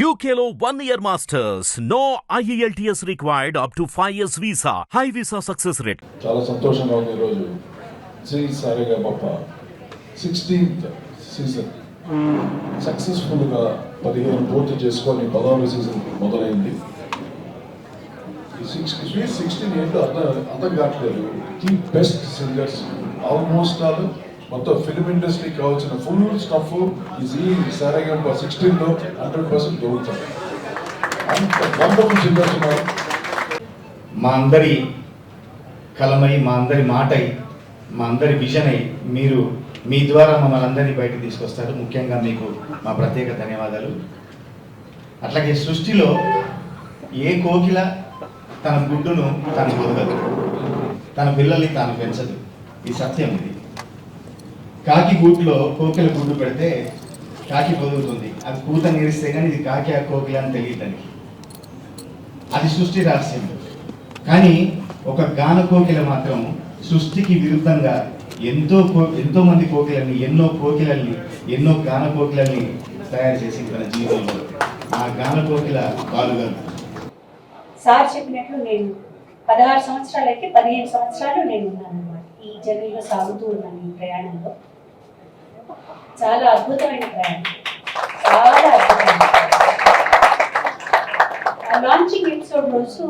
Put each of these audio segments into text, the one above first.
యూకేలో one year masters no IELTS required up to five years visa high visa success rate చాలా సంతోషంగా ఉంది ఈరోజు. శ్రీ సారేగా బాప సిక్స్టీన్త్ సీజన్ సక్సెస్ఫుల్గా పదిహేను పూర్తి చేసుకొని పదహారు సీజన్ మొదలైంది. ఈ సిక్స్టీన్ ఏంటో అర్థం అర్థం కావట్లేదు. The best singers almost all మొత్తం ఫిలిం ఇండస్ట్రీకి కావాల్సిన ఫుల్ స్టఫ్ ఈజీ సారేగా సిక్స్టీన్లో హండ్రెడ్ పర్సెంట్ దొరుకుతుంది అంత వండర్ఫుల్ సింగర్స్ మా అందరి కలమై మా అందరి మాటై మా అందరి విజన్ అయి మీరు మీ ద్వారా మమ్మల్ని అందరినీ బయటకు తీసుకొస్తారు. ముఖ్యంగా మీకు మా ప్రత్యేక ధన్యవాదాలు. అట్లాగే సృష్టిలో ఏ కోకిల తన గుడ్డును తాను పొందదు. తన పిల్లల్ని తాను పెంచదు. ఈ సత్యం ఇది. కాకి గూట్లో కోకిల గుడ్డు పెడితే కాకి బదులుతుంది అది కూత నేరిస్తే కానీ ఇది కాకి ఆ కోకిల అని తెలియదానికి అది సృష్టి రహస్యం. కానీ ఒక గాన కోకిల మాత్రం సృష్టికి విరుద్ధంగా ఎంతో కో ఎంతో మంది కోకిలని ఎన్నో కోకిలల్ని ఎన్నో గాన కోకిలల్ని తయారు చేసింది తన జీవితంలో. ఆ గాన కోకిల బాలుగారు. సార్ చెప్పినట్లు నేను పదహారు సంవత్సరాలకి పదిహేను సంవత్సరాలు నేను ఉన్నాను. ఈ జర్నీలో సాగుతూ ఉన్నాను ఈ ప్రయాణంలో. చాలా అద్భుతమైన ప్రయాణం. చాలా అద్భుతమైన ఆ లాంచింగ్ ఎపిసోడ్ రోజు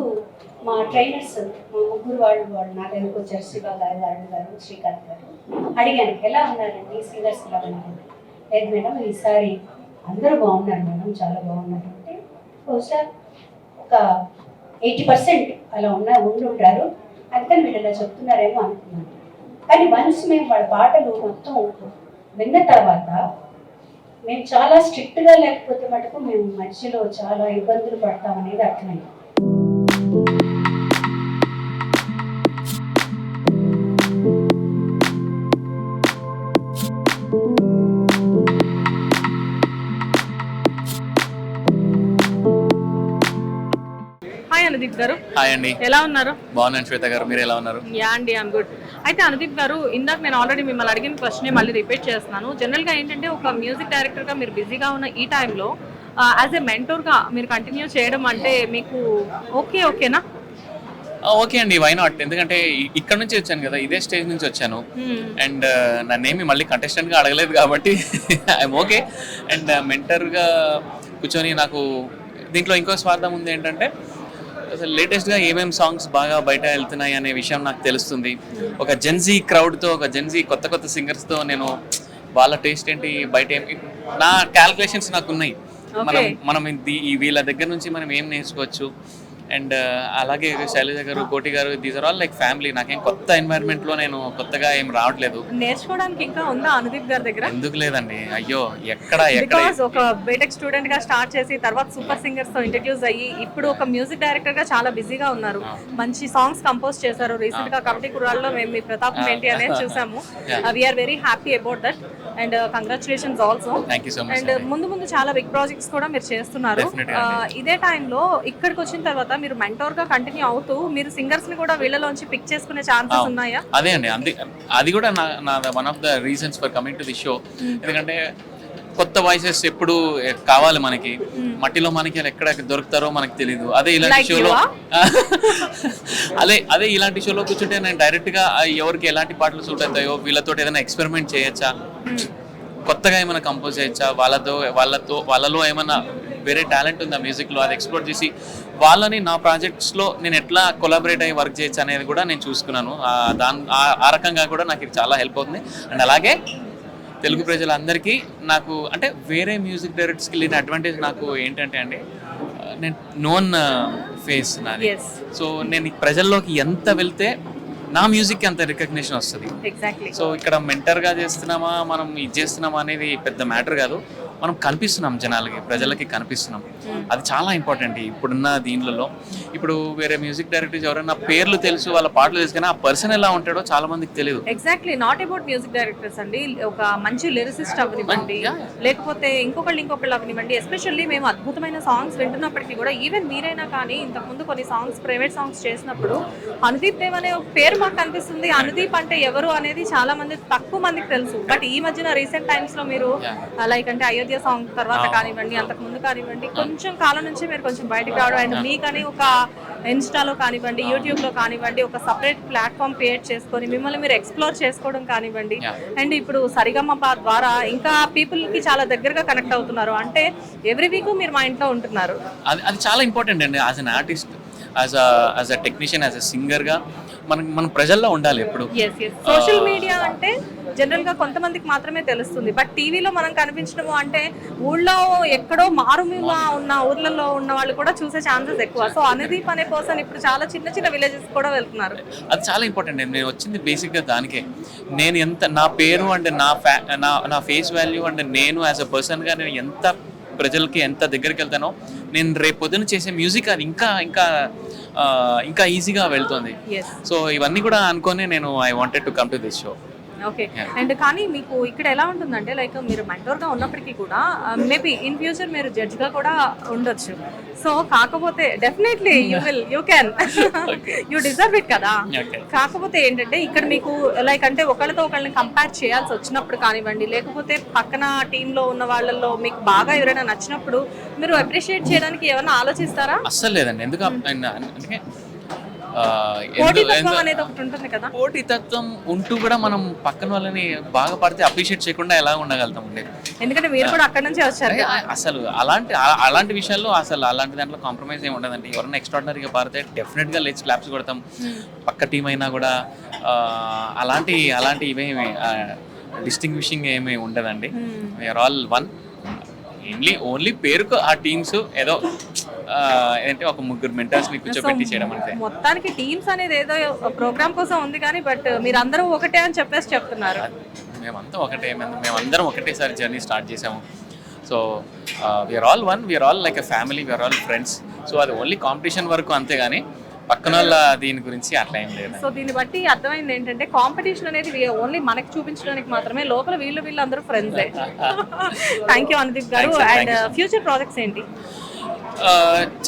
మా ట్రైనర్స్ మా ముగ్గురు వాళ్ళు వాళ్ళు నా దగ్గరకు వచ్చారు శివ గారు అరుణ్ గారు శ్రీకాంత్ గారు. అడిగాను ఎలా ఉన్నారండి? సింగర్స్ ఎలా ఉన్నారు? లేదు మేడం ఈసారి అందరూ బాగున్నారు మేడం చాలా బాగున్నారు. అంటే బహుశా ఒక ఎయిటీ పర్సెంట్ అలా ఉన్న ఉండి ఉంటారు. అందుకని వీళ్ళు ఇలా చెప్తున్నారేమో అనుకున్నాను. కానీ వన్స్ మేము వాళ్ళ పాటలు మొత్తం విన్న తర్వాత మేము చాలా స్ట్రిక్ట్గా లేకపోతే మటుకు మేము మధ్యలో చాలా ఇబ్బందులు పడతాం అనేది అర్థమైంది. అనుదీప్ గారు. హాయ్ అండి. ఎలా ఉన్నారు? బాగున్నాను శ్వేత గారు మీరు ఎలా ఉన్నారు? యా అండి ఐమ్ గుడ్ అయితే అనుదీప్ గారు ఇందాక నేను ఆల్రెడీ మిమ్మల్ని అడిగిన క్వశ్చన్ మళ్ళీ రిపీట్ చేస్తున్నాను. జనరల్గా ఏంటంటే ఒక మ్యూజిక్ డైరెక్టర్గా మీరు బిజీగా ఉన్న ఈ టైంలో యాజ్ ఏ మెంటోర్గా మీరు కంటిన్యూ చేయడం అంటే మీకు ఓకే ఓకేనా ఓకే అండి వై నాట్ ఎందుకంటే ఇక్కడ నుంచి వచ్చాను కదా ఇదే స్టేజ్ నుంచి వచ్చాను. అండ్ నన్నేమి మళ్ళీ కంటెస్టెంట్గా అడగలేదు కాబట్టి ఐఎమ్ ఓకే అండ్ మెంటర్గా కూర్చొని నాకు దీంట్లో ఇంకో స్వార్థం ఉంది ఏంటంటే అసలు లేటెస్ట్గా ఏమేమి సాంగ్స్ బాగా బయట వెళ్తున్నాయి అనే విషయం నాకు తెలుస్తుంది. ఒక జెన్జీ క్రౌడ్తో ఒక జెన్జీ కొత్త కొత్త సింగర్స్తో నేను వాళ్ళ టేస్ట్ ఏంటి బయట ఏం నా క్యాల్కులేషన్స్ నాకు ఉన్నాయి. మనం మనం ఈ వీళ్ళ దగ్గర నుంచి మనం ఏం నేర్చుకోవచ్చు? అండ్ అలాగే Shailaja garu Koti garu these are all like family నాకేం కొత్త environment లో నేను కొత్తగా ఏం రావట్లేదు. నేర్చుకోవడానికి ఇంకా ఉందా అనుదీప్ గారి దగ్గర? ఎందుకు లేదండి? అయ్యో ఎక్కడ బికాస్ ఒక బీటెక్ స్టూడెంట్గా స్టార్ట్ చేసి తర్వాత సూపర్ సింగర్స్తో ఇంట్రడ్యూస్ అయ్యి ఇప్పుడు ఒక మ్యూజిక్ డైరెక్టర్గా చాలా బిజీగా ఉన్నారు. మంచి సాంగ్స్ కంపోజ్ చేశారు. రీసెంట్గా కమిటీ కురాల్లో మేము మీ ప్రతాపం ఏంటి అనేది చూసాము. We are very happy about that and congratulations also. Thank you so much and ముందు ముందు చాలా బిగ్ ప్రాజెక్ట్స్ కూడా మీరు చేస్తున్నారు. ఇదే టైంలో ఇక్కడికి వచ్చిన తర్వాత మీరు మెంటోర్గా కంటిన్యూ అవుతూ మీరు సింగర్స్ని కూడా వీళ్ళలోంచి పిక్ చేసుకునే ఛాన్సెస్ ఉన్నాయా? అదే అండి. అంది అది కూడా నా నా one of the reasons for coming to the show ఎందుకంటే కొత్త వాయిసెస్ ఎప్పుడు కావాలి మనకి. మట్టిలో మనకి ఎక్కడ దొరుకుతారో మనకి తెలియదు అదే ఇలాంటి షోలో? అదే అదే ఇలాంటి షోలో కూర్చుంటే నేను డైరెక్ట్గా ఎవరికి ఎలాంటి పాటలు సూట్ అవుతాయో వీళ్ళతో ఏదైనా ఎక్స్పెరిమెంట్ చేయొచ్చా? కొత్తగా ఏమైనా కంపోజ్ చేయొచ్చా? వాళ్ళతో వాళ్ళతో వాళ్ళలో ఏమైనా వేరే టాలెంట్ ఉందా మ్యూజిక్లో అది ఎక్స్ప్లోర్ చేసి వాళ్ళని నా ప్రాజెక్ట్స్లో నేను ఎట్లా కొలాబరేట్ అయ్యి వర్క్ చేయొచ్చు అనేది కూడా నేను చూసుకున్నాను. దాని ఆ- రకంగా కూడా నాకు ఇది చాలా హెల్ప్ అవుతుంది. అండ్ అలాగే తెలుగు ప్రజలందరికీ నాకు అంటే వేరే మ్యూజిక్ డైరెక్టర్స్కి లేని అడ్వాంటేజ్ నాకు ఏంటంటే అండి నేను నోన్ ఫేస్ నాది. Yes. సో నేను ప్రజల్లోకి ఎంత వెళ్తే నా మ్యూజిక్కి అంత రికగ్నిషన్ వస్తుంది. ఎగ్జాక్ట్లీ సో ఇక్కడ మెంటర్గా చేస్తున్నామా మనం ఇది చేస్తున్నామా అనేది పెద్ద మ్యాటర్ కాదు. మనం కనిపిస్తున్నాం జనాలకి ప్రజలకి కనిపిస్తున్నాం. అది చాలా ఇంపార్టెంట్ ఇప్పుడున్న దీనిలలో. ఇప్పుడు వేరే మ్యూజిక్ డైరెక్టర్స్ ఎవరైనా పేర్లు తెలుసు వాళ్ళ పాటలు తెలుసు కానీ ఆ పర్సన్ ఎలా ఉంటాడో చాలా మందికి తెలియదు. Exactly not about music directors అండి. ఒక మంచి లిరిసిస్ట్ అవనివ్వండి. లేకపోతే ఇంకొకళ్ళు ఇంకొకళ్ళు అవనివ్వండి ఎస్పెషల్లీ మేము అద్భుతమైన సాంగ్స్ వింటున్నప్పటికీ కూడా ఈవెన్ మీరైనా కానీ ఇంతకుముందు కొన్ని సాంగ్స్ ప్రైవేట్ సాంగ్స్ చేసినప్పుడు అనుదీప్ దేవ్ అనే ఒక పేరు మాకు కనిపిస్తుంది. అనుదీప్ అంటే ఎవరు అనేది చాలా మంది తక్కువ మందికి తెలుసు. బట్ ఈ మధ్యన రీసెంట్ టైమ్స్లో మీరు లైక్ అంటే అయోధ్య ఆదిత్య సాంగ్ తర్వాత కానివ్వండి అంతకు ముందు కానివ్వండి కొంచెం కాలం నుంచి మీరు కొంచెం బయటకు రావడం అండ్ మీకని ఒక ఇన్స్టాలో కానివ్వండి యూట్యూబ్లో కానివ్వండి ఒక సపరేట్ ప్లాట్ఫామ్ క్రియేట్ చేసుకొని మిమ్మల్ని మీరు ఎక్స్ప్లోర్ చేసుకోవడం కానివ్వండి. అండ్ ఇప్పుడు సరిగమప ద్వారా ఇంకా పీపుల్కి చాలా దగ్గరగా కనెక్ట్ అవుతున్నారు. అంటే ఎవ్రీ వీక్ మీరు మా ఇంట్లో ఉంటున్నారు. అది అది చాలా ఇంపార్టెంట్ అండి. As an artist as as a technician as a సింగర్గా మనం మనం ప్రజల్లో ఉండాలి ఎప్పుడు. సోషల్ మీడియా అంటే జనరల్గా కొంతమందికి మాత్రమే తెలుస్తుంది. బట్ టీవీలో మనం కనిపించడము అంటే ఊళ్ళో ఎక్కడో మారుమూల ఉన్న ఊర్లలో ఉన్న వాళ్ళు కూడా చూసే ఛాన్సెస్ ఎక్కువ. సో అనుదీప్ అనే పర్సన్ ఇప్పుడు చాలా చిన్న చిన్న విలేజెస్ కూడా వెళ్తున్నారు. అది చాలా ఇంపార్టెంట్ అండి. నేను వచ్చింది బేసిక్గా దానికే. నేను ఎంత నా పేరు అంటే నా నా నా ఫేస్ వాల్యూ అంటే నేను యాజ్ అ పర్సన్గా నేను ఎంత ప్రజలకి ఎంత దగ్గరికి వెళ్తానో నేను రేపు పొద్దున చేసే మ్యూజిక్ అది ఇంకా ఇంకా ఇంకా ఈజీగా వెళ్తుంది. సో ఇవన్నీ కూడా అనుకొని నేను I wanted to come to this show okay and కానీ మీకు ఇక్కడ ఎలా ఉంటుందంటే లైక్ మీరు mentor గా ఉన్నప్పటికీ కూడా మేబీ ఇన్ ఫ్యూచర్ మీరు judge గా కూడా ఉండొచ్చు. సో కాకపోతే definitely you will you can you deserve it కదా. కాకపోతే ఏంటంటే ఇక్కడ మీకు లైక్ అంటే ఒకళ్ళతో ఒకళ్ళని కంపేర్ చేయాల్సి వచ్చినప్పుడు కానివ్వండి లేకపోతే పక్కన టీంలో ఉన్న వాళ్ళల్లో మీకు బాగా ఎవరైనా నచ్చినప్పుడు మీరు అప్రిషియేట్ చేయడానికి ఏమైనా ఆలోచిస్తారా? అస్సలు లేదండి. ఎందుకు పోటీతత్వం ఉంటూ కూడా మనం పక్కన వాళ్ళని బాగా పడితే అప్రిషియేట్ చేయకుండా ఎలా ఉండగలుగుతాం అండి? ఎందుకంటే మీరు కూడా అక్కడ నుంచి వచ్చారు అసలు అలాంటి అలాంటి విషయాల్లో అసలు అలాంటి దాంట్లో కాంప్రమైజ్ ఏమి ఉండదండి. ఎవరైనా ఎక్స్ట్రాడినరీగా పాడితే డెఫినెట్గా లేచి క్లాప్స్ కొడతాం. పక్క టీం అయినా కూడా అలాంటి అలాంటి ఇవేమి డిస్టింగ్విషింగ్ ఏమి ఉండదండి. We are all one only only పేరుకు ఆ టీమ్స్ ఏదో ఆ, ఏంటి ఒక ముగ్గురు మెంటర్స్ని కూర్చోబెట్టి చేయడం అంతే మొత్తానికి టీమ్స్ అనేది ఏదో ప్రోగ్రామ్ కోసం ఉంది కానీ బట్ మీరందరూ ఒకటే అని చెప్పేసి చెప్తున్నారు. మేమంతా ఒకటే మేము- మేమందరం ఒకటేసారి జర్నీ స్టార్ట్ చేసాము so we are all one we are all like a family we are all friends so అది ఓన్లీ కాంపిటీషన్ వరకు అంతే కానీ పక్కన వాళ్ళ దీని గురించి అట్లా ఏం లేదు. సో దీన్ని బట్టి అర్థమైంది ఏంటంటే కాంపిటీషన్ అనేది ఓన్లీ మనకి చూపించడానికి మాత్రమే లోపల వీళ్ళు వీళ్ళు అందరూ ఫ్రెండ్సే థ్యాంక్ యూ అనుదీప్ గారు. అండ్ ఫ్యూచర్ ప్రాజెక్ట్స్ ఏంటి?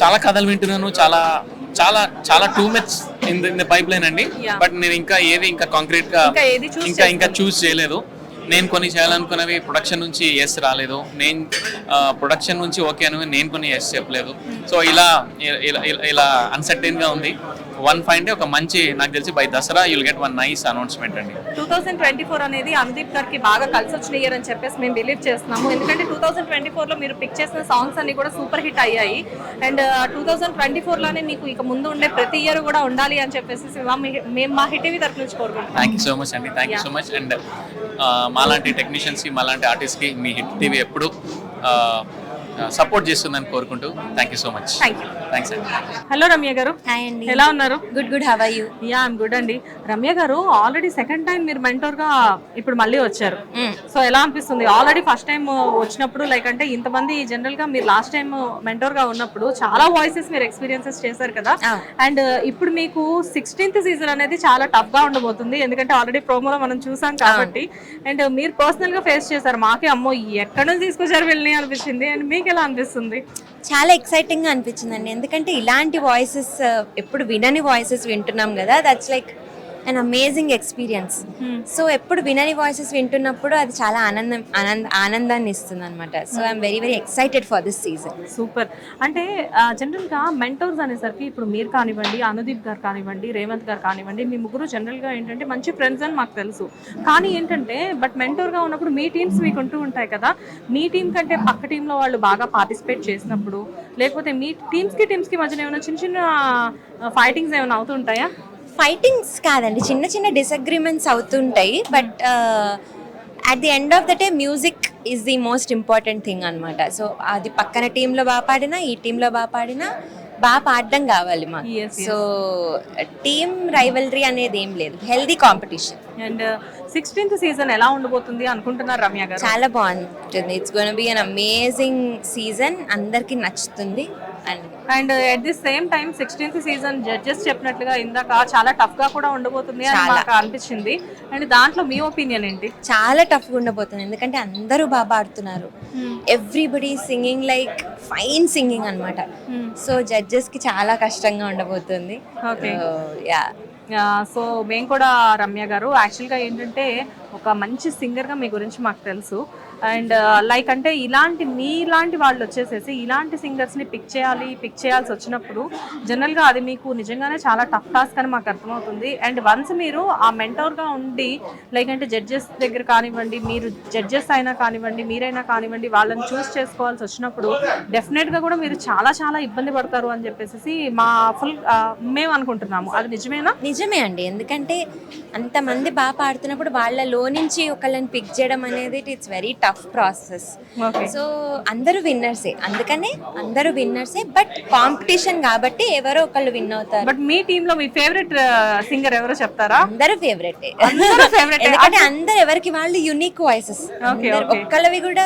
చాలా కథలు వింటున్నాను చాలా చాలా చాలా too much in the pipeline అండి. బట్ నేను ఇంకా ఏది ఇంకా కాంక్రీట్గా ఇంకా ఇంకా చూస్ చేయలేదు. నేను కొన్ని చేయాలనుకున్నవి ప్రొడక్షన్ నుంచి ఎస్ రాలేదు. నేను ప్రొడక్షన్ నుంచి ఓకే అని నేను కొన్ని ఎస్ చెప్పలేదు. సో ఇలా ఇలా ఇలా- ఇలా అన్సర్టైన్గా ఉంది. వన్ ఫైవ్ ఒక మంచి నాకు తెలిసి by Dasara you'll get one nice announcement అండి. టూ థౌసండ్ ట్వంటీ ఫోర్ అనేది అనుదీప్ గారికి బాగా కలిసి వచ్చిన ఇయర్ అని చెప్పేసి మేము బిలీవ్ చేస్తున్నాము. ఎందుకంటే టూ థౌసండ్ ట్వంటీ ఫోర్లో మీరు పిక్ చేసిన సాంగ్స్ అన్ని కూడా సూపర్ హిట్ అయ్యాయి. అండ్ టూ థౌసండ్ ట్వంటీ ఫోర్లోనే మీకు ఇక ముందు ఉండే ప్రతి ఇయర్ కూడా ఉండాలి అని చెప్పేసి మేము మా హిట్ తరఫు నుంచి కోరుకుంటున్నాం. థ్యాంక్ యూ సో మచ్ అండి. Thank you so much and మాలాంటి టెక్నీషియన్స్కి మాలాంటి ఆర్టిస్ట్కి మీ హిట్ టీవీ ఎప్పుడు సపోర్ట్ చేస్తుందని కోరుకుంటూ thank you so much thank you thanks అండి హలో రమ్య గారు. హాయ్ అండి. ఎలా ఉన్నారు? Good good how you ya I'm good అండి. Ramya garu already second time మీరు mentor గా ఇప్పుడు మళ్ళీ వచ్చారు. సో ఎలా అనిపిస్తుంది? ఆల్రెడీ ఫస్ట్ టైం వచ్చినప్పుడు లైక్ అంటే ఇంతమంది జనరల్గా మీరు లాస్ట్ టైం మెంటోర్గా ఉన్నప్పుడు చాలా వాయిసెస్ మీరు ఎక్స్పీరియన్సెస్ చేశారు కదా. అండ్ ఇప్పుడు మీకు సిక్స్టీన్త్ సీజన్ అనేది చాలా టఫ్గా ఉండబోతుంది. ఎందుకంటే ఆల్రెడీ ప్రోమోలో మనం చూసాం కాబట్టి. అండ్ మీరు పర్సనల్గా ఫేస్ చేశారు. మాకే అమ్మో ఎక్కడ నుంచి తీసుకొచ్చారు వెళ్ళి అనిపించింది? అండ్ మీకు ఎలా అనిపిస్తుంది? చాలా ఎక్సైటింగ్గా అనిపించిందండి. ఎందుకంటే ఇలాంటి వాయిసెస్ ఎప్పుడు వినని వాయిసెస్ వింటున్నాం కదా that's like an amazing experience so ఎప్పుడు వినని వాయిసెస్ వింటున్నప్పుడు అది చాలా ఆనందం ఆనంద ఆనందాన్ని ఇస్తుంది అనమాట so I'm very very excited for this season super అంటే జనరల్గా మెంటోర్స్ అనేసరికి ఇప్పుడు మీరు కానివ్వండి అనుదీప్ గారు కానివ్వండి రేవంత్ గారు కానివ్వండి మీ ముగ్గురు జనరల్గా ఏంటంటే మంచి ఫ్రెండ్స్ అని మాకు తెలుసు. కానీ ఏంటంటే బట్ మెంటోర్గా ఉన్నప్పుడు మీ టీమ్స్ మీకు ఉంటూ ఉంటాయి కదా. మీ టీం కంటే పక్క టీంలో వాళ్ళు బాగా పార్టిసిపేట్ చేసినప్పుడు లేకపోతే మీ టీమ్స్కి టీమ్స్కి మధ్యన ఏమైనా చిన్న చిన్న ఫైటింగ్స్ ఏమైనా అవుతుంటాయా? ఫైటింగ్స్ కాదండి చిన్న చిన్న డిసగ్రిమెంట్స్ అవుతుంటాయి but at the end of the day music is the most important thing అనమాట సో అది పక్కన టీంలో బాగా పాడినా ఈ టీంలో బాగా పాడినా బాగా పాడడం కావాలి మాకు. సో టీమ్ రైవలరీ అనేది ఏం లేదు healthy competition and sixteenth season ఎలా ఉండబోతుంది అనుకుంటున్నారు రమ్య గారు? చాలా బాగుంటుంది. It's gonna be an amazing season అందరికి నచ్చుతుంది. And at the same time sixteenth season judges చెప్పినట్లుగా ఇందాక చాలా టఫ్గా కూడా ఉండబోతుంది అని. మాకు అనిపించింది. అండ్ దాంట్లో మీ ఒపీనియన్ ఏంటి? చాలా టఫ్గా ఉండబోతుంది. ఎందుకంటే అందరూ బాగా పాడుతున్నారు everybody singing like fine singing అనమాట సో జడ్జెస్కి చాలా కష్టంగా ఉండబోతుంది. యా సో మేము కూడా రమ్య గారు. యాక్చువల్గా ఏంటంటే ఒక మంచి సింగర్గా మీ గురించి మాకు తెలుసు. అండ్ లైక్ అంటే ఇలాంటి మీలాంటి వాళ్ళు వచ్చేసేసి ఇలాంటి సింగర్స్ని పిక్ చేయాలి పిక్ చేయాల్సి వచ్చినప్పుడు జనరల్గా అది మీకు నిజంగానే చాలా టఫ్ టాస్క్ అని మాకు అర్థమవుతుంది. అండ్ వన్స్ మీరు ఆ మెంటోర్గా ఉండి లైక్ అంటే జడ్జెస్ దగ్గర కానివ్వండి మీరు జడ్జెస్ అయినా కానివ్వండి మీరైనా కానివ్వండి వాళ్ళని చూస్ చేసుకోవాల్సి వచ్చినప్పుడు డెఫినెట్గా కూడా మీరు చాలా చాలా ఇబ్బంది పడతారు అని చెప్పేసి మా ఫుల్ మేము అనుకుంటున్నాము. అది నిజమేనా? నిజమే అండి. ఎందుకంటే అంతమంది బాగా పాడుతున్నప్పుడు వాళ్ళలో నుంచి ఒకళ్ళని పిక్ చేయడం అనేది it's very tough process okay so అందరూ విన్నర్సే అందుకనే అందరూ విన్నర్సే బట్ కాంపిటీషన్ కాబట్టి ఎవరో ఒకళ్ళు విన్ అవుతారు. బట్ మీ టీమ్లో మీ ఫేవరెట్ సింగర్ ఎవరో చెప్తారా? అందరూ ఫేవరెట్. ఎందుకంటే అందరు ఎవరికి వాళ్ళు యునిక్ వాయిసెస్. ఒక్కళ్ళవి కూడా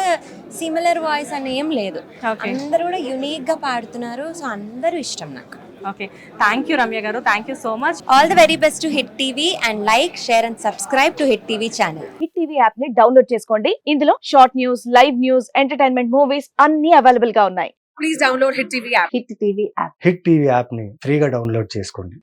సిమిలర్ వాయిస్ అని ఏం లేదు. అందరూ కూడా యునిక్గా పాడుతున్నారు. సో అందరూ ఇష్టం నాకు. Okay. Thank you Ramya garu. Thank you so much all the very best to Hit TV and like share and subscribe to Hit TV channel Hit TV యాప్ని డౌన్లోడ్ చేసుకోండి. ఇందులో short news live news entertainment movies అన్ని అవైలబుల్గా ఉన్నాయి. Please download Hit TV app Hit TV app Hit TV యాప్ని ఫ్రీగా download చేసుకోండి.